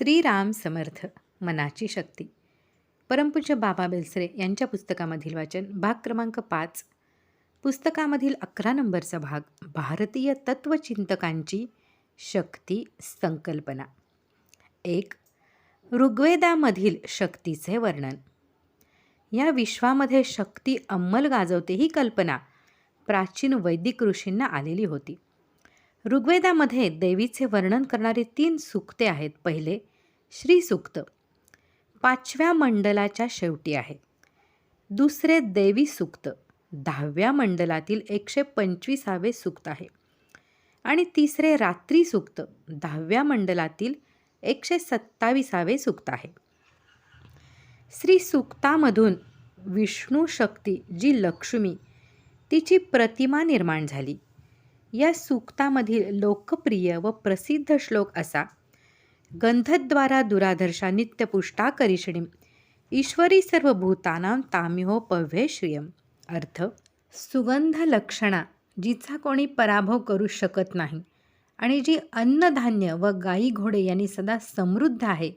श्रीराम समर्थ मनाची शक्ती. परमपूज्य बाबा बेलसरे यांच्या पुस्तकामधील वाचन भाग क्रमांक पाच. पुस्तकामधील अकरा नंबरचा भाग भारतीय तत्वचिंतकांची शक्ती संकल्पना. एक ऋग्वेदामधील शक्तीचे वर्णन. या विश्वामध्ये शक्ती अंमल गाजवते ही कल्पना प्राचीन वैदिक ऋषींना आलेली होती. ऋग्वेदामध्ये देवीचे वर्णन करणारी तीन सूक्ते आहेत. पहिले श्री सूक्त पाचव्या मंडलाच्या शेवटी आहे. दुसरे देवी सूक्त. दहाव्या मंडलातील एकशे पंचवीसावे सूक्त आहे. आणि तिसरे रात्री सूक्त. दहाव्या मंडलातील एकशे सत्तावीसावे सूक्त आहे. श्री सूक्तामधून विष्णू शक्ती जी लक्ष्मी तिची प्रतिमा निर्माण झाली. या सूक्तामधील लोकप्रिय व प्रसिद्ध श्लोक असा गंधद्वारा दुराधर्षा नित्यपुष्टा करिषणीम ईश्वरी सर्व भूतानां तामिहो श्रियम। अर्थ सुगंध लक्षणा जिचा कोणी पराभव करू शकत नाही आणि जी अन्नधान्य व गाई घोडे यांनी सदा समृद्ध आहे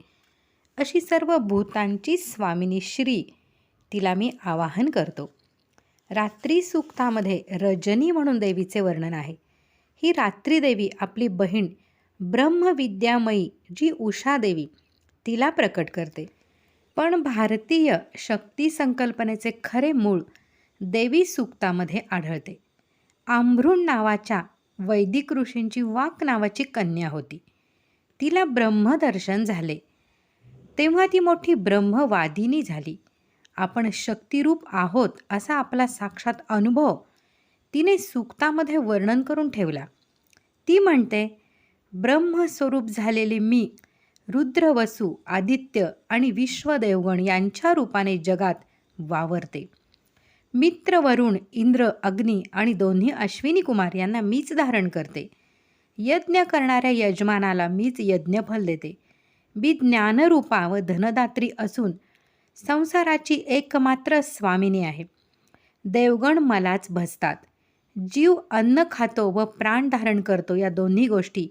अशी सर्व भूतांची स्वामिनी श्री तिला मी आवाहन करतो। रात्री सूक्तामध्ये रजनी म्हणून देवीचे वर्णन आहे। ही रात्री देवी आपली बहीण ब्रह्मविद्यामयी जी उषा देवी तिला प्रकट करते. पण भारतीय शक्ती संकल्पनेचे खरे मूळ देवी सूक्तामध्ये आढळते. आंभृण नावाच्या वैदिक ऋषींची वाक नावाची कन्या होती. तिला ब्रह्मदर्शन झाले. तेव्हा ती मोठी ब्रह्मवादिनी झाली. आपण शक्तिरूप आहोत असा आपला साक्षात अनुभव तिने सूक्तामध्ये वर्णन करून ठेवला. ती म्हणते ब्रह्मस्वरूप झालेले मी रुद्रवसू आदित्य आणि विश्वदेवगण यांच्या रूपाने जगात वावरते. मित्र वरुण इंद्र अग्नी आणि दोन्ही अश्विनी कुमार यांना मीच धारण करते. यज्ञ करणाऱ्या यजमानाला मीच यज्ञफल देते. मी ज्ञानरूपा व धनदात्री असून संसाराची एकमात्र स्वामिनी आहे. देवगण मलाच भसतात. जीव अन्न खातो व प्राण धारण करतो या दोन्ही गोष्टी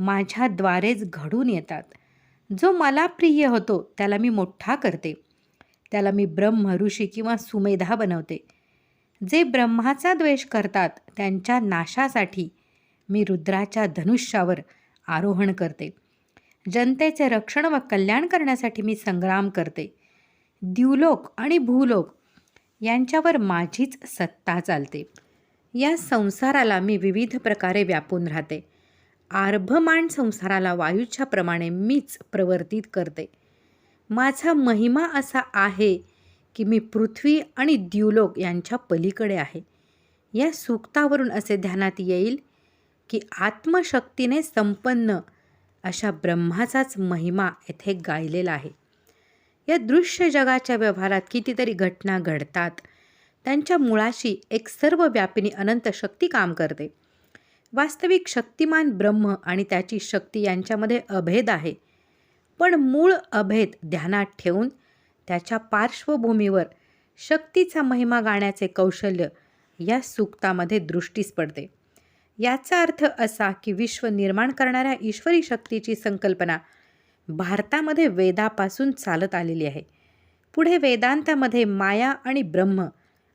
माझ्याद्वारेच घडून येतात. जो मला प्रिय होतो त्याला मी मोठा करते. त्याला मी ब्रह्म ऋषी किंवा सुमेधा बनवते. जे ब्रह्माचा द्वेष करतात त्यांच्या नाशासाठी मी रुद्राच्या धनुष्यावर आरोहण करते. जनतेचे रक्षण व कल्याण करण्यासाठी मी संग्राम करते. द्युलोक आणि भूलोक यांच्यावर माझीच सत्ता चालते. या संसाराला मी विविध प्रकारे व्यापून राहते. आरभमान संसाराला वायूच्या प्रमाणे मीच प्रवर्तित करते. माझा महिमा असा आहे की मी पृथ्वी आणि द्युलोक यांच्या पलीकडे आहे. या सूक्तावरून असे ध्यानात येईल की आत्मशक्तीने संपन्न अशा ब्रह्माचाच महिमा येथे गायलेला आहे. या दृश्य जगाच्या व्यवहारात कितीतरी घटना घडतात. त्यांच्या मुळाशी एक सर्वव्यापिनी अनंत शक्ती काम करते. वास्तविक शक्तिमान ब्रह्म आणि त्याची शक्ती यांच्यामध्ये अभेद आहे. पण मूळ अभेद ध्यानात ठेवून त्याच्या पार्श्वभूमीवर शक्तीचा महिमा गाण्याचे कौशल्य या सूक्तामध्ये दृष्टीस पडते. याचा अर्थ असा की विश्व निर्माण करणाऱ्या ईश्वरी शक्तीची संकल्पना भारतामध्ये वेदापासून चालत आलेली आहे. पुढे वेदांतामध्ये माया आणि ब्रह्म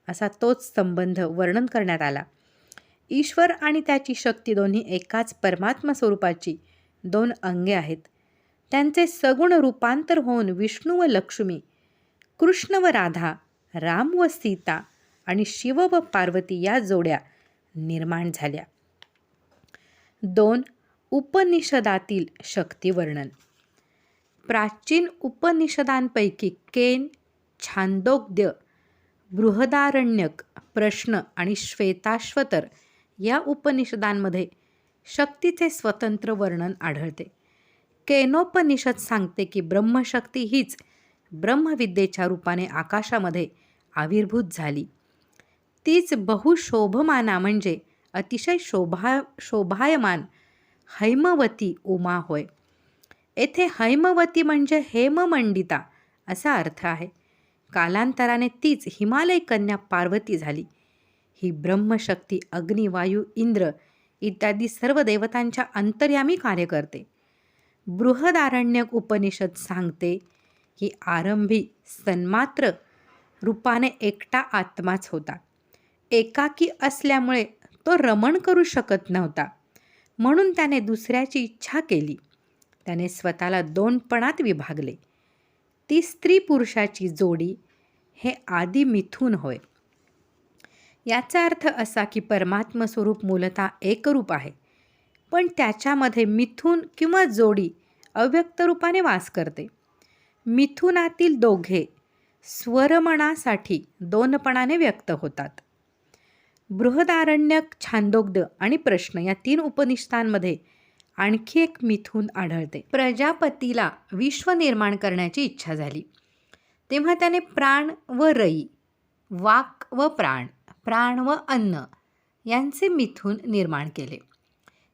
असा तोच संबंध वर्णन करण्यात आला. ईश्वर आणि त्याची शक्ती दोन्ही एकाच परमात्मा स्वरूपाची दोन अंगे आहेत. त्यांचे सगुण रूपांतर होऊन विष्णू व लक्ष्मी कृष्ण व राधा राम व सीता आणि शिव व पार्वती या जोड्या निर्माण झाल्या. दोन उपनिषदातील शक्तिवर्णन. प्राचीन उपनिषदांपैकी केन छांदोग्य बृहदारण्यक प्रश्न आणि श्वेताश्वतर या उपनिषदांमध्ये शक्तीचे स्वतंत्र वर्णन आढळते. केनोपनिषद सांगते की ब्रह्मशक्ती हीच ब्रह्मविद्येच्या रूपाने आकाशामध्ये आविर्भूत झाली. तीच बहुशोभमाना म्हणजे अतिशय शोभा शोभायमान हैमवती उमा होय. येथे हैमवती म्हणजे हेममंडिता असा अर्थ आहे. कालांतराने तीच हिमालय कन्या पार्वती झाली. ही ब्रह्मशक्ती अग्नी वायू इंद्र इत्यादी सर्व देवतांच्या अंतर्यामी कार्य करते. बृहदारण्यक उपनिषद सांगते की आरंभी सन्मात्र रूपाने एकटा आत्माच होता. एकाकी असल्यामुळे तो रमण करू शकत नव्हता. म्हणून त्याने दुसऱ्याची इच्छा केली. त्याने स्वतःला दोनपणात विभागले. ती स्त्री पुरुषाची जोडी हे आदी मिथून होय. याचा अर्थ असा की परमात्म स्वरूप मूलतः एकरूप आहे. पण त्याच्यामध्ये मिथून किंवा जोडी अव्यक्त रूपाने वास करते. मिथुनातील दोघे स्वरमणासाठी दोनपणाने व्यक्त होतात. बृहदारण्यक छांदोग्ध आणि प्रश्न या तीन उपनिषदांमध्ये आणखी एक मिथून आढळते. प्रजापतीला विश्व निर्माण करण्याची इच्छा झाली. तेव्हा त्याने प्राण व रई वाक व प्राण प्राण व अन्न यांचे मिथून निर्माण केले.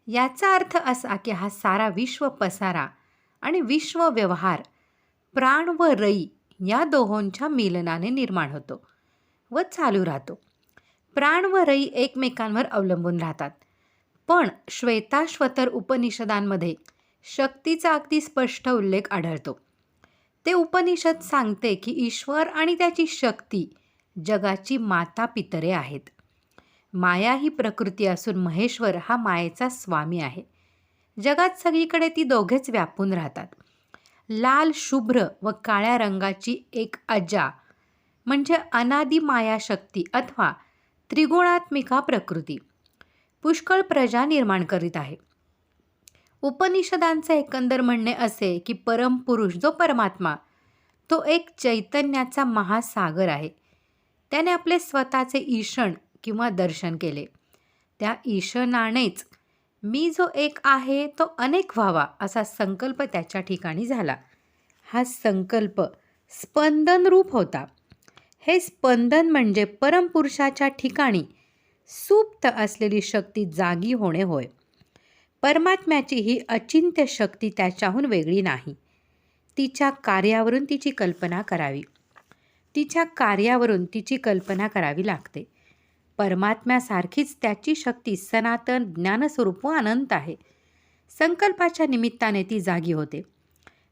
याचा अर्थ असा की हा सारा विश्व पसारा आणि विश्व व्यवहार प्राण व रई या दोहोंच्या मिलनाने निर्माण होतो व चालू राहतो. प्राण व रई एकमेकांवर अवलंबून राहतात. पण श्वेताश्वतर उपनिषदांमध्ये शक्तीचा अगदी स्पष्ट उल्लेख आढळतो. ते उपनिषद सांगते की ईश्वर आणि त्याची शक्ती जगाची माता पितरे आहेत. माया ही प्रकृती असून महेश्वर हा मायेचा स्वामी आहे. जगात सगळीकडे ती दोघेच व्यापून राहतात. लाल शुभ्र व काळ्या रंगाची एक अजा म्हणजे अनादी मायाशक्ती अथवा त्रिगुणात्मिका प्रकृती. पुष्कळ प्रजा निर्माण करीत आहे. उपनिषदांचे एकंदर म्हणणे असे की परमपुरुष जो परमात्मा तो एक चैतन्याचा महासागर आहे. त्याने आपले स्वतःचे ईशण किंवा दर्शन केले. त्या ईशनानेच मी जो एक आहे तो अनेक व्हावा असा संकल्प त्याच्या ठिकाणी झाला. हा संकल्प स्पंदन रूप होता. हे स्पंदन म्हणजे परमपुरुषाच्या ठिकाणी सुप्त असलेली शक्ती जागी होणे होय. परमात्म्याची ही अचिंत्य शक्ती त्याच्याहून वेगळी नाही. तिच्या कार्यावरून तिची कल्पना करावी. तिच्या कार्यावरून तिची कल्पना करावी लागते. परमात्म्यासारखीच त्याची शक्ती सनातन ज्ञानस्वरूप व अनंत आहे. संकल्पाच्या निमित्ताने ती जागी होते.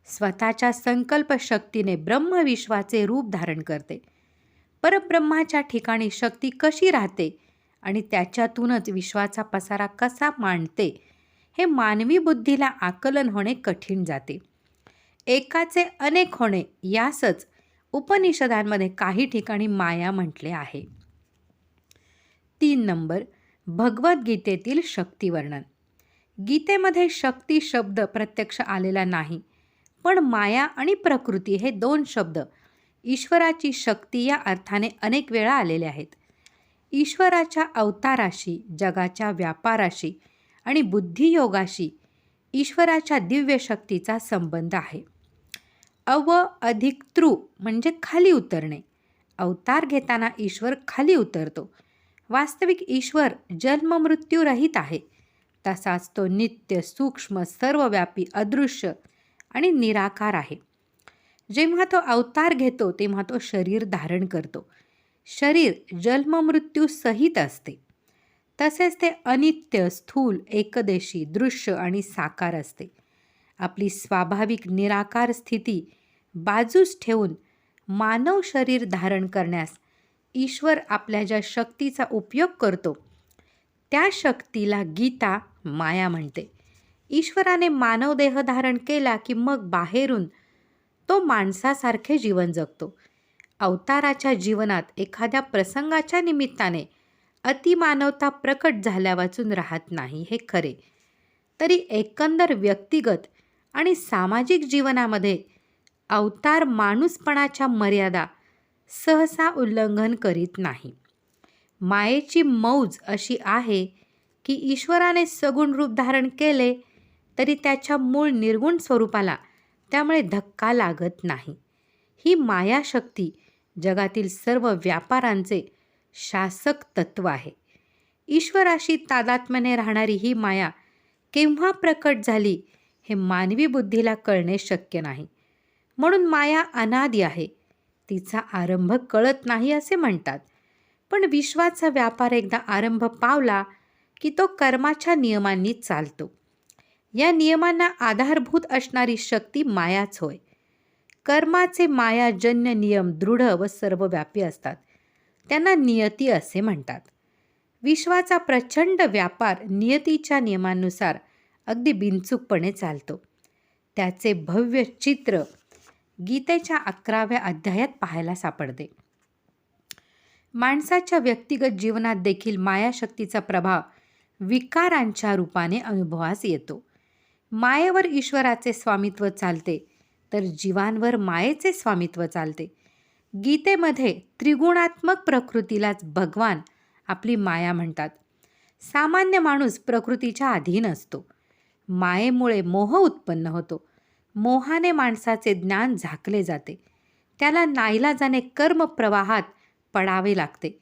स्वतःच्या संकल्प शक्तीने ब्रह्मविश्वाचे रूप धारण करते. परब्रह्माच्या ठिकाणी शक्ती कशी राहते आणि त्याच्यातूनच विश्वाचा पसारा कसा मांडते हे मानवी बुद्धीला आकलन होणे कठीण जाते. एकाचे अनेक होणे यासच उपनिषदांमध्ये काही ठिकाणी माया म्हटले आहे. तीन नंबर भगवद्गीतेतील शक्तिवर्णन. गीतेमध्ये शक्ती शब्द प्रत्यक्ष आलेला नाही पण माया आणि प्रकृती हे दोन शब्द ईश्वराची शक्ती या अर्थाने अनेक वेळा आलेले आहेत. ईश्वराच्या अवताराशी जगाच्या व्यापाराशी आणि बुद्धियोगाशी ईश्वराच्या दिव्य शक्तीचा संबंध आहे. अव अधिक त्रु म्हणजे खाली उतरणे. अवतार घेताना ईश्वर खाली उतरतो. वास्तविक ईश्वर जन्ममृत्यूरहित आहे. तसाच तो नित्य सूक्ष्म सर्वव्यापी अदृश्य आणि निराकार आहे. जेव्हा तो अवतार घेतो तेव्हा तो शरीर धारण करतो. शरीर जन्ममृत्यू सहित असते. तसेच ते अनित्य स्थूल एकदेशी दृश्य आणि साकार असते. आपली स्वाभाविक निराकार स्थिती बाजूस ठेवून मानव शरीर धारण करण्यास ईश्वर आपल्या ज्या शक्तीचा उपयोग करतो त्या शक्तीला गीता माया म्हणते. ईश्वराने मानव देह धारण केला की मग बाहेरून तो माणसासारखे जीवन जगतो. अवताराच्या जीवनात एखाद्या प्रसंगाच्या निमित्ताने अतिमानवता प्रकट झाल्या वाचून राहत नाही हे खरे. तरी एकंदर व्यक्तिगत आणि सामाजिक जीवनामध्ये अवतार माणूसपणाच्या मर्यादा सहसा उल्लंघन करीत नाही. मायेची मौज अशी आहे की ईश्वराने सगुण रूप धारण केले तरी त्याच्या मूळ निर्गुण स्वरूपाला त्यामुळे धक्का लागत नाही. ही मायाशक्ती जगातील सर्व व्यापारांचे शासक तत्व आहे. ईश्वराशी तादात्म्याने राहणारी ही माया केव्हा प्रकट झाली हे मानवी बुद्धीला कळणे शक्य नाही. म्हणून माया अनादी आहे. तिचा आरंभ कळत नाही असे म्हणतात. पण विश्वाचा व्यापार एकदा आरंभ पावला की तो कर्माच्या नियमांनी चालतो. या नियमांना आधारभूत असणारी शक्ती मायाच होय. कर्माचे मायाजन्य नियम दृढ व सर्वव्यापी असतात. त्यांना नियती असे म्हणतात. विश्वाचा प्रचंड व्यापार नियतीच्या नियमानुसार अगदी बिनचूकपणे चालतो. त्याचे भव्य चित्र गीतेच्या अकराव्या अध्यायात पाहायला सापडते. माणसाच्या व्यक्तिगत जीवनात देखील मायाशक्तीचा प्रभाव विकारांच्या रूपाने अनुभवास येतो. मायेवर ईश्वराचे स्वामित्व चालते तर जीवांवर मायेचे स्वामित्व चालते. गीतेमध्ये त्रिगुणात्मक प्रकृतीलाच भगवान आपली माया म्हणतात. सामान्य माणूस प्रकृतीच्या अधीन असतो. मायेमुळे मोह उत्पन्न होतो. मोहाने माणसाचे ज्ञान झाकले जाते. त्याला नाईलाजाने कर्म प्रवाहात पडावे लागते.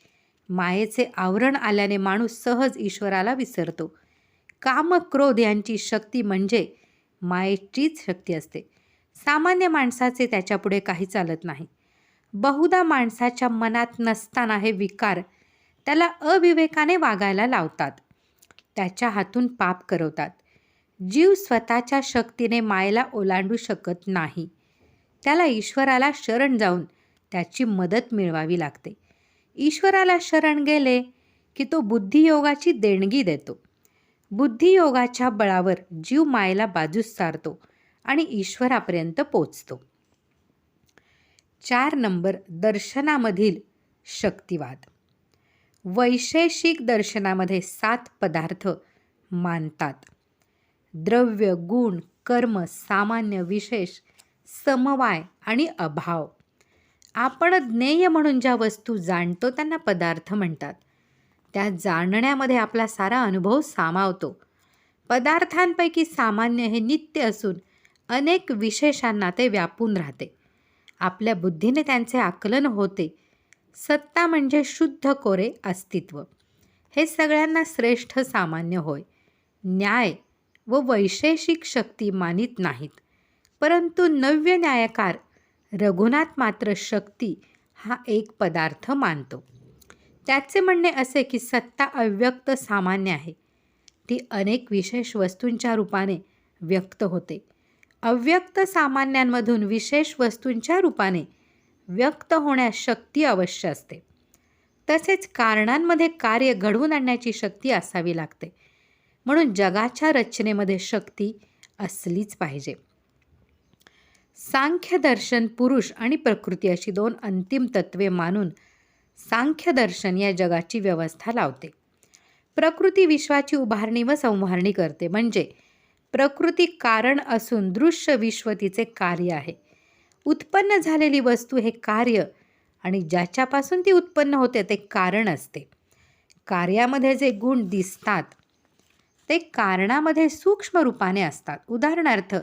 मायेचे आवरण आल्याने माणूस सहज ईश्वराला विसरतो. काम क्रोध यांची शक्ती म्हणजे मायेचीच शक्ती असते. सामान्य माणसाचे त्याच्यापुढे काही चालत नाही. बहुधा माणसाच्या मनात नसताना हे विकार त्याला अविवेकाने वागायला लावतात. त्याच्या हातून पाप करवतात. जीव स्वतःच्या शक्तीने मायेला ओलांडू शकत नाही. त्याला ईश्वराला शरण जाऊन त्याची मदत मिळवावी लागते. ईश्वराला शरण गेले की तो बुद्धियोगाची देणगी देतो. बुद्धियोगाच्या बळावर जीव मायेला बाजूस सारतो आणि ईश्वरापर्यंत पोचतो. चार नंबर दर्शनामधील शक्तिवाद. वैशेषिक दर्शनामध्ये सात पदार्थ मानतात. द्रव्य गुण कर्म सामान्य विशेष समवाय आणि अभाव. आपण ज्ञेय म्हणून ज्या वस्तू जाणतो त्यांना पदार्थ म्हणतात. त्या जाणण्यामध्ये आपला सारा अनुभव सामावतो. पदार्थांपैकी सामान्य हे नित्य असून अनेक विशेषांना ते व्यापून राहते. आपल्या बुद्धीने त्यांचे आकलन होते. सत्ता म्हणजे शुद्ध कोरे अस्तित्व. हे सगळ्यांना श्रेष्ठ सामान्य होय. न्याय व वैशेषिक शक्ती मानित नाहीत. परंतु नव्य न्यायकार रघुनाथ मात्र शक्ती हा एक पदार्थ मानतो. त्याचे म्हणणे असे की सत्ता अव्यक्त सामान्य आहे. ती अनेक विशेष वस्तूंच्या रूपाने व्यक्त होते. अव्यक्त सामान्यांमधून विशेष वस्तूंच्या रूपाने व्यक्त होण्यास शक्ती अवश्य असते. तसेच कारणांमध्ये कार्य घडवून आणण्याची शक्ती असावी लागते. म्हणून जगाच्या रचनेमध्ये शक्ती असलीच पाहिजे. सांख्यदर्शन पुरुष आणि प्रकृती अशी दोन अंतिम तत्वे मानून सांख्यदर्शन या जगाची व्यवस्था लावते. प्रकृती विश्वाची उभारणी व संवारणी करते. म्हणजे प्रकृती कारण असून दृश्य विश्व तिचे कार्य आहे. उत्पन्न झालेली वस्तू हे कार्य आणि ज्याच्यापासून ती उत्पन्न होते ते कारण असते. कार्यामध्ये जे गुण दिसतात ते कारणामध्ये सूक्ष्म रूपाने असतात. उदाहरणार्थ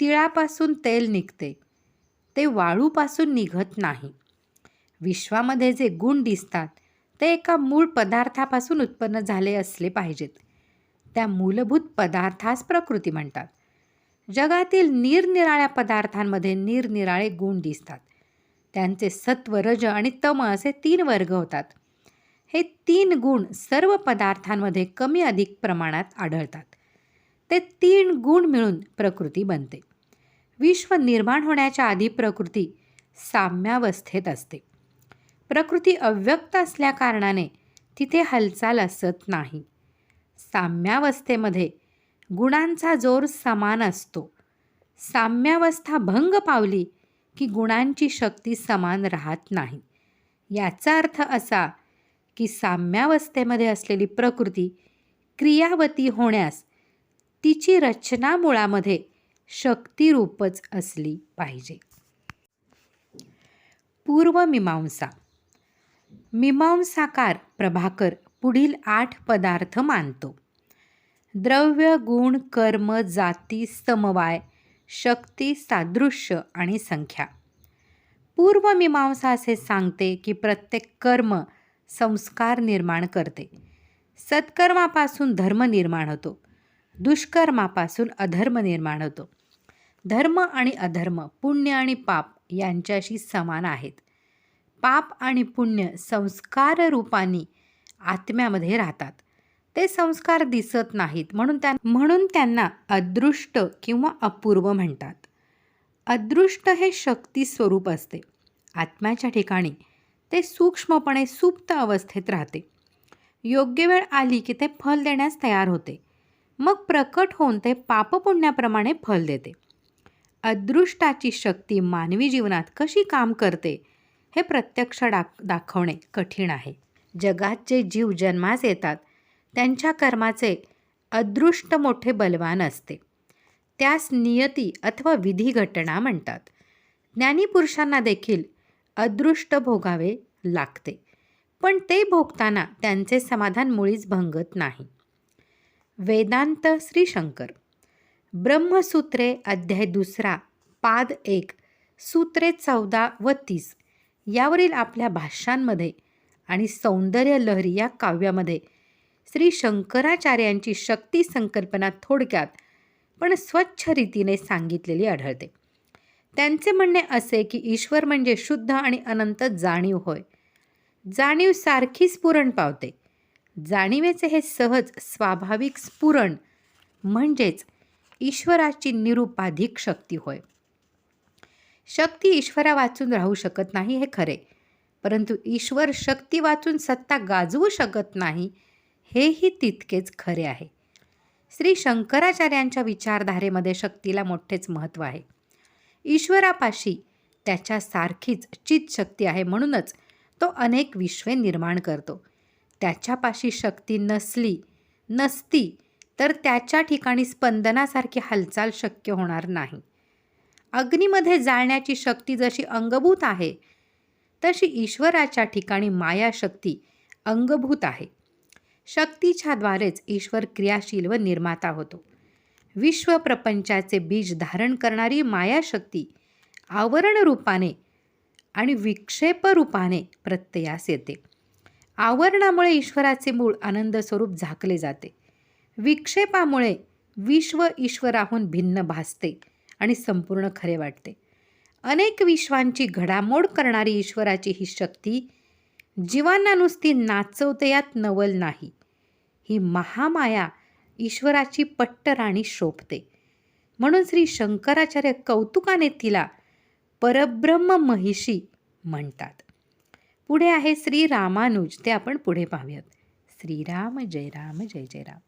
तिळापासून तेल निघते. ते वाळूपासून निघत नाही. विश्वामध्ये जे गुण दिसतात ते एका मूळ पदार्थापासून उत्पन्न झाले असले पाहिजेत. त्या मूलभूत पदार्थास प्रकृती म्हणतात. जगातील निरनिराळ्या पदार्थांमध्ये निरनिराळे गुण दिसतात. त्यांचे सत्व रज आणि तम असे तीन वर्ग होतात. हे तीन गुण सर्व पदार्थांमध्ये कमी अधिक प्रमाणात आढळतात. ते तीन गुण मिळून प्रकृती बनते. विश्व निर्माण होण्याच्या आधी प्रकृती साम्यावस्थेत असते. प्रकृती अव्यक्त असल्याकारणाने तिथे हालचाल असत नाही. साम्यावस्थेमध्ये गुणांचा जोर समान असतो. साम्यावस्था भंग पावली की गुणांची शक्ती समान राहत नाही. याचा अर्थ असा की साम्यावस्थेमध्ये असलेली प्रकृती क्रियावती होण्यास तिची रचना मुळामध्ये शक्तिरूपच असली पाहिजे. पूर्वमीमांसा मीमांसाकार प्रभाकर पुढील आठ पदार्थ मानतो. द्रव्य गुण कर्म जाती समवाय शक्ती सादृश्य आणि संख्या. पूर्वमीमांसा असे सांगते की प्रत्येक कर्म संस्कार निर्माण करते. सत्कर्मापासून धर्म निर्माण होतो. दुष्कर्मापासून अधर्म निर्माण होतो. धर्म आणि अधर्म पुण्य आणि पाप यांच्याशी समान आहेत. पाप आणि पुण्य संस्कार रूपाने आत्म्यामध्ये राहतात. ते संस्कार दिसत नाहीत म्हणून त्या म्हणून त्यांना अदृष्ट किंवा अपूर्व म्हणतात. अदृष्ट हे शक्ती स्वरूप असते. आत्म्याच्या ठिकाणी ते सूक्ष्मपणे सुप्त अवस्थेत राहते. योग्य वेळ आली की ते फल देण्यास तयार होते. मग प्रकट होऊन ते पापपुण्याप्रमाणे फल देते. अदृष्टाची शक्ती मानवी जीवनात कशी काम करते हे प्रत्यक्ष डाक दाखवणे कठीण आहे. जगात जे जीव जन्मास येतात. त्यांच्या कर्माचे अदृष्ट मोठे बलवान असते. त्यास नियती अथवा विधी घटना म्हणतात. ज्ञानी पुरुषांना देखील अदृष्ट भोगावे लागते. पण ते भोगताना त्यांचे समाधान मुळीच भंगत नाही. वेदांत श्रीशंकर. ब्रह्मसूत्रे अध्याय दुसरा पाद एक सूत्रे चौदा व तीस यावरील आपल्या भाष्यांमध्ये आणि सौंदर्य लहरी या काव्यामध्ये श्री शंकराचार्यांची शक्ती संकल्पना थोडक्यात पण स्वच्छ रीतीने सांगितलेली आढळते. त्यांचे म्हणणे असे की ईश्वर म्हणजे शुद्ध आणि अनंत जाणीव होय. जाणीव सारखी स्फुरण पावते. जाणीवेचे हे सहज स्वाभाविक स्फुरण म्हणजेच ईश्वराची निरुपाधिक शक्ती होय. शक्ती ईश्वरा वाचून राहू शकत नाही हे खरे. परंतु ईश्वर शक्ती वाचून सत्ता गाजवू शकत नाही हेही तितकेच खरे आहे. श्री शंकराचार्यांच्या विचारधारेमध्ये शक्तीला मोठेच महत्त्व आहे. ईश्वरापाशी. त्याच्यासारखीच चित शक्ती आहे म्हणूनच तो अनेक विश्वे निर्माण करतो. त्याच्यापाशी शक्ती नसली नसती तर त्याच्या ठिकाणी स्पंदनासारखी हालचाल शक्य होणार नाही. अग्नीमध्ये जाळण्याची शक्ती जशी अंगभूत आहे तशी ईश्वराच्या ठिकाणी माया शक्ती अंगभूत आहे. शक्तीच्याद्वारेच ईश्वर क्रियाशील व निर्माता होतो. विश्व प्रपंचाचे बीज धारण करणारी मायाशक्ती आवरण रूपाने आणि विक्षेप रूपाने प्रत्ययास येते. आवरणामुळे ईश्वराचे मूळ आनंद स्वरूप झाकले जाते. विक्षेपामुळे विश्व ईश्वराहून भिन्न भासते आणि संपूर्ण खरे वाटते. अनेक विश्वांची घडामोड करणारी ईश्वराची ही शक्ती जीवांना नुसती नाचवते यात नवल नाही. ही महामाया ईश्वराची पट्टराणी शोभते. म्हणून श्री शंकराचार्य कौतुकाने तिला परब्रह्म महिषी म्हणतात. पुढे आहे श्री रामानुज ते आपण पुढे पाहूयात. श्रीराम जय राम जय जय राम.